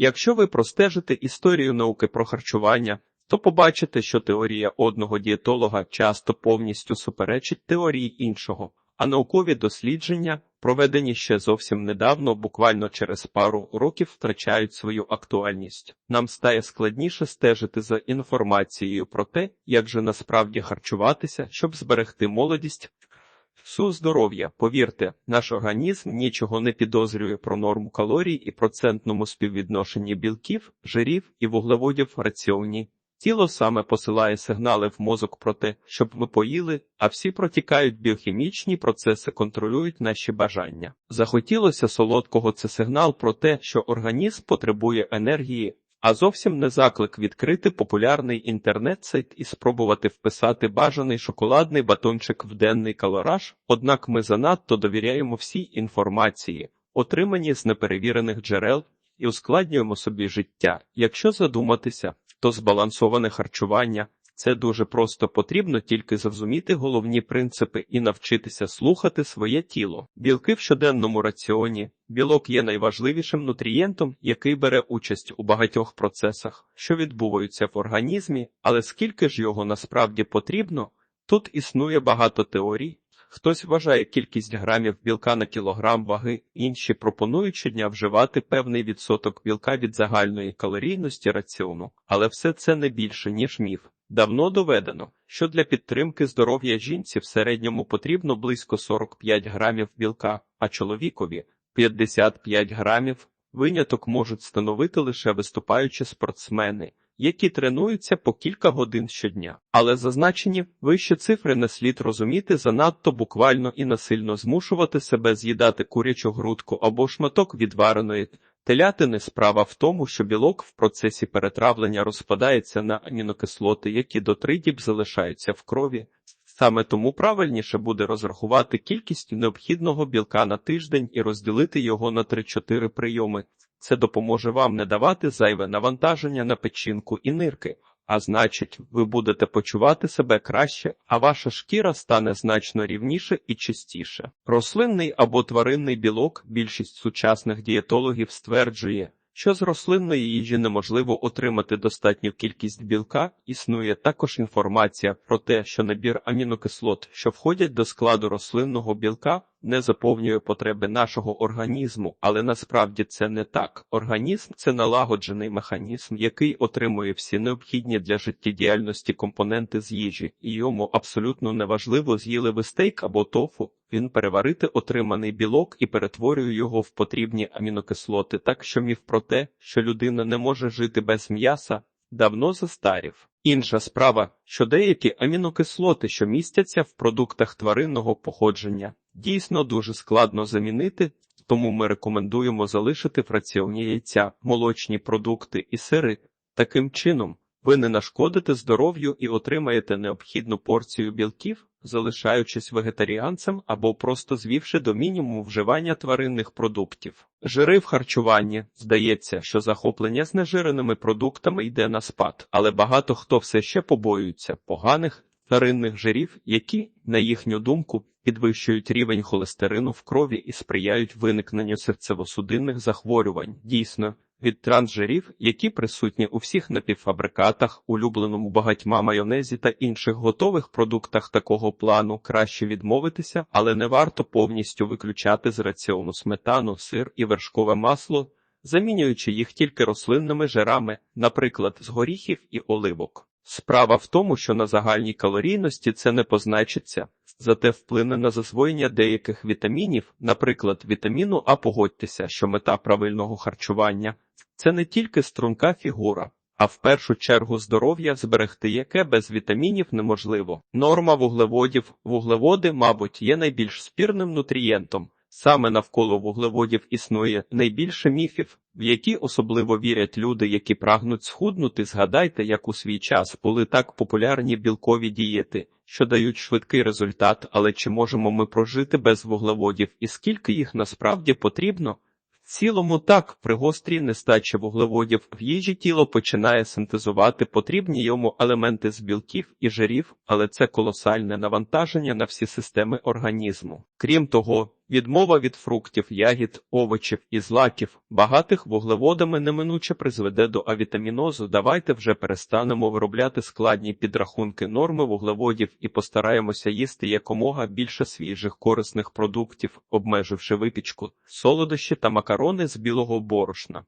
Якщо ви простежите історію науки про харчування, то побачите, що теорія одного дієтолога часто повністю суперечить теорії іншого, а наукові дослідження, проведені ще зовсім недавно, буквально через пару років втрачають свою актуальність. Нам стає складніше стежити за інформацією про те, як же насправді харчуватися, щоб зберегти молодість. Су здоров'я, повірте, наш організм нічого не підозрює про норму калорій і процентному співвідношенні білків, жирів і вуглеводів в раціоні. Тіло саме посилає сигнали в мозок про те, щоб ми поїли, а всі протікають біохімічні процеси контролюють наші бажання. Захотілося солодкого це сигнал про те, що організм потребує енергії, а зовсім не заклик відкрити популярний інтернет-сайт і спробувати вписати бажаний шоколадний батончик в денний калораж, однак ми занадто довіряємо всій інформації, отриманій з неперевірених джерел, і ускладнюємо собі життя. Якщо задуматися, то збалансоване харчування це дуже просто потрібно тільки зрозуміти головні принципи і навчитися слухати своє тіло. Білки в щоденному раціоні. Білок є найважливішим нутрієнтом, який бере участь у багатьох процесах, що відбуваються в організмі, але скільки ж його насправді потрібно, тут існує багато теорій. Хтось вважає кількість грамів білка на кілограм ваги, інші пропонують щодня вживати певний відсоток білка від загальної калорійності раціону, але все це не більше, ніж міф. Давно доведено, що для підтримки здоров'я жінці в середньому потрібно близько 45 грамів білка, а чоловікові 55 грамів. Виняток можуть становити лише виступаючі спортсмени, які тренуються по кілька годин щодня. Але зазначені вищі цифри не слід розуміти занадто буквально і насильно змушувати себе з'їдати курячу грудку або шматок відвареної телятини. Справа в тому, що білок в процесі перетравлення розпадається на амінокислоти, які до три діб залишаються в крові. Саме тому правильніше буде розрахувати кількість необхідного білка на тиждень і розділити його на 3-4 прийоми. Це допоможе вам не давати зайве навантаження на печінку і нирки, а значить, ви будете почувати себе краще, а ваша шкіра стане значно рівніше і чистіше. Рослинний або тваринний білок більшість сучасних дієтологів стверджує, що з рослинної їжі неможливо отримати достатню кількість білка, існує також інформація про те, що набір амінокислот, що входять до складу рослинного білка, не заповнює потреби нашого організму, але насправді це не так. Організм це налагоджений механізм, який отримує всі необхідні для життєдіяльності компоненти з їжі, і йому абсолютно неважливо з'їли ви стейк або тофу. Він переварити отриманий білок і перетворює його в потрібні амінокислоти, так що міф про те, що людина не може жити без м'яса, давно застарів. Інша справа, що деякі амінокислоти, що містяться в продуктах тваринного походження, дійсно дуже складно замінити, тому ми рекомендуємо залишити в раціоні яйця, молочні продукти і сири. Таким чином, ви не нашкодите здоров'ю і отримаєте необхідну порцію білків, залишаючись вегетаріанцем або просто звівши до мінімуму вживання тваринних продуктів. Жири в харчуванні здається, що захоплення знежиреними продуктами йде на спад, але багато хто все ще побоюється поганих тваринних жирів, які, на їхню думку, підвищують рівень холестерину в крові і сприяють виникненню серцево-судинних захворювань. Дійсно, від трансжирів, які присутні у всіх напівфабрикатах, улюбленому багатьма майонезі та інших готових продуктах такого плану, краще відмовитися, але не варто повністю виключати з раціону сметану, сир і вершкове масло, замінюючи їх тільки рослинними жирами, наприклад, з горіхів і оливок. Справа в тому, що на загальній калорійності це не позначиться, зате вплине на засвоєння деяких вітамінів, наприклад, вітаміну А. Погодьтеся, що мета правильного харчування це не тільки струнка фігура, а в першу чергу здоров'я зберегти, яке без вітамінів неможливо. Норма вуглеводів, вуглеводи, мабуть, є найбільш спірним нутрієнтом. Саме навколо вуглеводів існує найбільше міфів, в які особливо вірять люди, які прагнуть схуднути. Згадайте, як у свій час були так популярні білкові дієти, що дають швидкий результат, але чи можемо ми прожити без вуглеводів і скільки їх насправді потрібно? Цілому так, при гострій нестачі вуглеводів в їжі тіло починає синтезувати потрібні йому елементи з білків і жирів, але це колосальне навантаження на всі системи організму. Крім того, Відмова від фруктів, ягід, овочів і злаків, багатих вуглеводами неминуче призведе до авітамінозу. Давайте вже перестанемо виробляти складні підрахунки норми вуглеводів і постараємося їсти якомога більше свіжих корисних продуктів, обмеживши випічку, солодощі та макарони з білого борошна.